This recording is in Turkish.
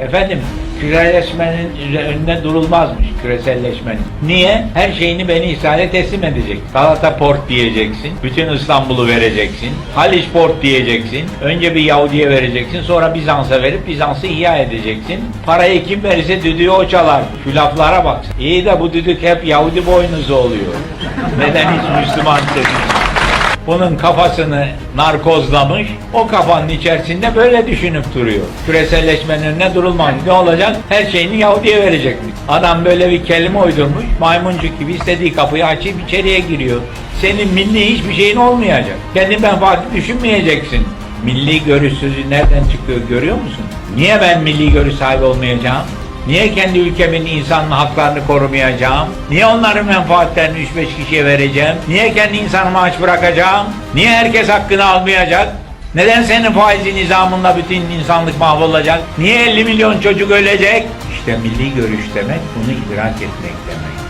Efendim küreselleşmenin önünde durulmazmış küreselleşmenin. Niye? Her şeyini beni İsrail'e teslim edecek. Galata Port diyeceksin. Bütün İstanbul'u vereceksin. Haliç Port diyeceksin. Önce bir Yahudi'ye vereceksin. Sonra Bizans'a verip Bizans'ı ihya edeceksin. Parayı kim verirse düdüğü o çalar. Şu laflara bak. İyi de bu düdük hep Yahudi boynuzu oluyor. Neden hiç Müslüman dedi? Bunun kafasını narkozlamış, o kafanın içerisinde böyle düşünüp duruyor. Küreselleşmenin önüne durulmaz. Ne olacak? Her şeyini Yahudi'ye verecekmiş. Adam böyle bir kelime uydurmuş, maymuncuk gibi istediği kapıyı açıp içeriye giriyor. Senin milli hiçbir şeyin olmayacak. Kendi menfaati düşünmeyeceksin. Milli görüş sözü nereden çıkıyor görüyor musun? Niye ben milli görüş sahibi olmayacağım? Niye kendi ülkemin insan haklarını korumayacağım? Niye onların menfaatlerini 3-5 kişiye vereceğim? Niye kendi insanımı aç bırakacağım? Niye herkes hakkını almayacak? Neden senin faizi nizamınla bütün insanlık mahvolacak? Niye 50 milyon çocuk ölecek? İşte milli görüş demek bunu idrak etmek demek.